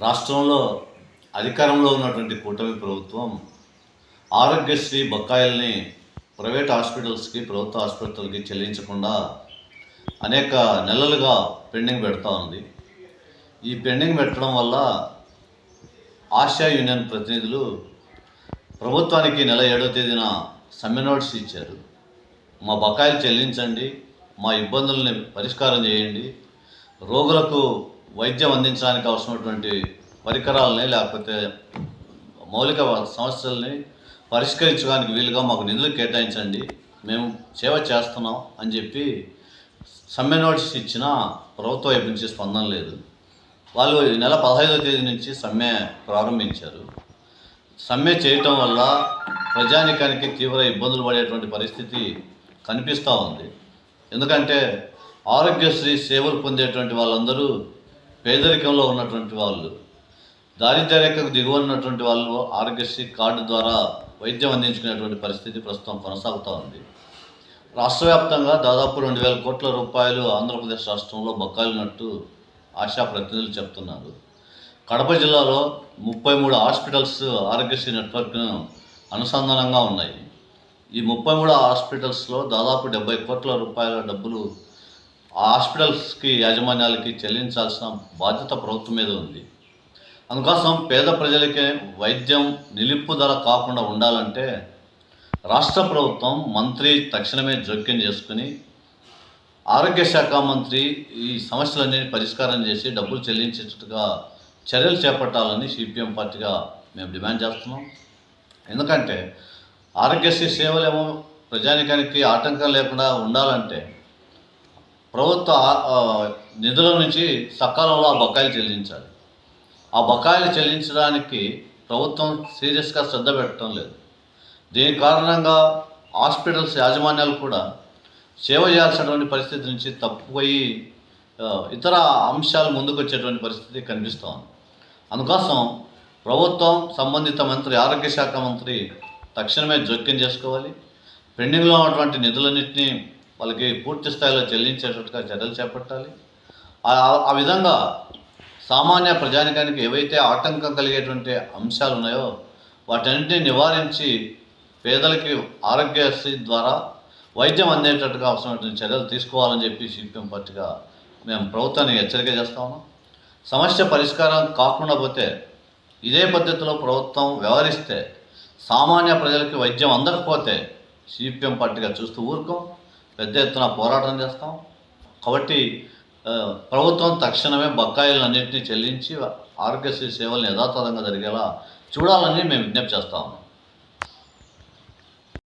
రాష్ట్రంలో అధికారంలో ఉన్నటువంటి కూటమి ప్రభుత్వం ఆరోగ్యశ్రీ బకాయిల్ని ప్రైవేట్ హాస్పిటల్స్కి ప్రభుత్వ ఆసుపత్రులకి చెల్లించకుండా అనేక నెలలుగా పెండింగ్ పెడతా ఉంది. ఈ పెండింగ్ పెట్టడం వల్ల ఆసియా యూనియన్ ప్రతినిధులు ప్రభుత్వానికి నెల ఏడవ తేదీన సమ్మె నోటీస్ ఇచ్చారు. మా బకాయిలు చెల్లించండి మా ఇబ్బందుల్ని పరిష్కారం చేయండి రోగులకు వైద్యం అందించడానికి అవసరమైనటువంటి పరికరాలని లేకపోతే మౌలిక సమస్యల్ని పరిష్కరించడానికి వీలుగా మాకు నిధులు కేటాయించండి. మేము సేవ చేస్తున్నాం అని చెప్పి సమ్మె నోటీస్ ఇచ్చిన ప్రభుత్వం వైపు నుంచి స్పందన లేదు. వాళ్ళు ఈ నెల పదహైదవ తేదీ నుంచి సమ్మె ప్రారంభించారు. సమ్మె చేయటం వల్ల ప్రజానికానికి తీవ్ర ఇబ్బందులు పడేటువంటి పరిస్థితి కనిపిస్తూ ఉంది. ఎందుకంటే ఆరోగ్యశ్రీ సేవలు పొందేటువంటి వాళ్ళందరూ పేదరికంలో ఉన్నటువంటి వాళ్ళు దారిద్ర్య రేఖకు దిగువ ఉన్నటువంటి వాళ్ళు ఆరోగ్యశ్రీ కార్డు ద్వారా వైద్యం అందించుకునేటువంటి పరిస్థితి ప్రస్తుతం కొనసాగుతూ ఉంది. రాష్ట్ర వ్యాప్తంగా దాదాపు రెండు వేల కోట్ల రూపాయలు ఆంధ్రప్రదేశ్ రాష్ట్రంలో బకాయిలున్నట్టు ఆశా ప్రతినిధులు చెప్తున్నారు. కడప జిల్లాలో ముప్పై మూడు హాస్పిటల్స్ ఆరోగ్యశ్రీ నెట్వర్క్ను అనుసంధానంగా ఉన్నాయి. ఈ ముప్పై మూడు హాస్పిటల్స్లో దాదాపు డెబ్బై కోట్ల రూపాయల డబ్బులు ఆ హాస్పిటల్స్కి యాజమాన్యాలకి చెల్లించాల్సిన బాధ్యత ప్రభుత్వం మీద ఉంది. అందుకోసం పేద ప్రజలకే వైద్యం నిలుపు ధర కాకుండా ఉండాలంటే రాష్ట్ర ప్రభుత్వం మంత్రి తక్షణమే జోక్యం చేసుకుని ఆరోగ్య శాఖ మంత్రి ఈ సమస్యలన్నీ పరిష్కారం చేసి డబ్బులు చెల్లించేటట్టుగా చర్యలు చేపట్టాలని సిపిఎం పార్టీగా మేము డిమాండ్ చేస్తున్నాం. ఎందుకంటే ఆరోగ్యశ్రీ సేవలేమో ప్రజానికానికి ఆటంకం లేకుండా ఉండాలంటే ప్రభుత్వ నిధుల నుంచి సకాలంలో ఆ బకాయిలు చెల్లించాలి. ఆ బకాయిలు చెల్లించడానికి ప్రభుత్వం సీరియస్గా శ్రద్ధ పెట్టడం లేదు. దీని కారణంగా హాస్పిటల్స్ యాజమాన్యాలు కూడా సేవ చేయాల్సినటువంటి పరిస్థితి నుంచి తప్పిపోయి ఇతర అంశాలు ముందుకు వచ్చేటువంటి పరిస్థితి కనిపిస్తూ ఉంది. అందుకోసం ప్రభుత్వం సంబంధిత మంత్రి ఆరోగ్య శాఖ మంత్రి తక్షణమే జోక్యం చేసుకోవాలి. పెండింగ్లో ఉన్నటువంటి నిధులన్నింటినీ వాళ్ళకి పూర్తి స్థాయిలో చెల్లించేటట్టుగా చర్యలు చేపట్టాలి. ఆ- ఆ విధంగా సామాన్య ప్రజానికానికి ఏవైతే ఆటంకం కలిగేటువంటి అంశాలు ఉన్నాయో వాటన్నింటినీ నివారించి పేదలకి ఆరోగ్యశ్రీ ద్వారా వైద్యం అందేటట్టుగా అవసరమైనటువంటి చర్యలు తీసుకోవాలని చెప్పి సిపిఎం పార్టీగా మేము ప్రభుత్వాన్ని హెచ్చరిక చేస్తా సమస్య పరిష్కారం కాకుండా పోతే ఇదే పద్ధతిలో ప్రభుత్వం వ్యవహరిస్తే సామాన్య ప్రజలకి వైద్యం అందకపోతే సిపిఎం పార్టీగా చూస్తూ ఊరుకోం. పెద్ద ఎత్తున పోరాటం చేస్తాం. కాబట్టి ప్రభుత్వం తక్షణమే బకాయిలన్నింటినీ చెల్లించి ఆరోగ్యశ్రీ సేవలను యథాతథంగా జరిగేలా చూడాలని మేము విజ్ఞప్తి చేస్తా ఉన్నాం.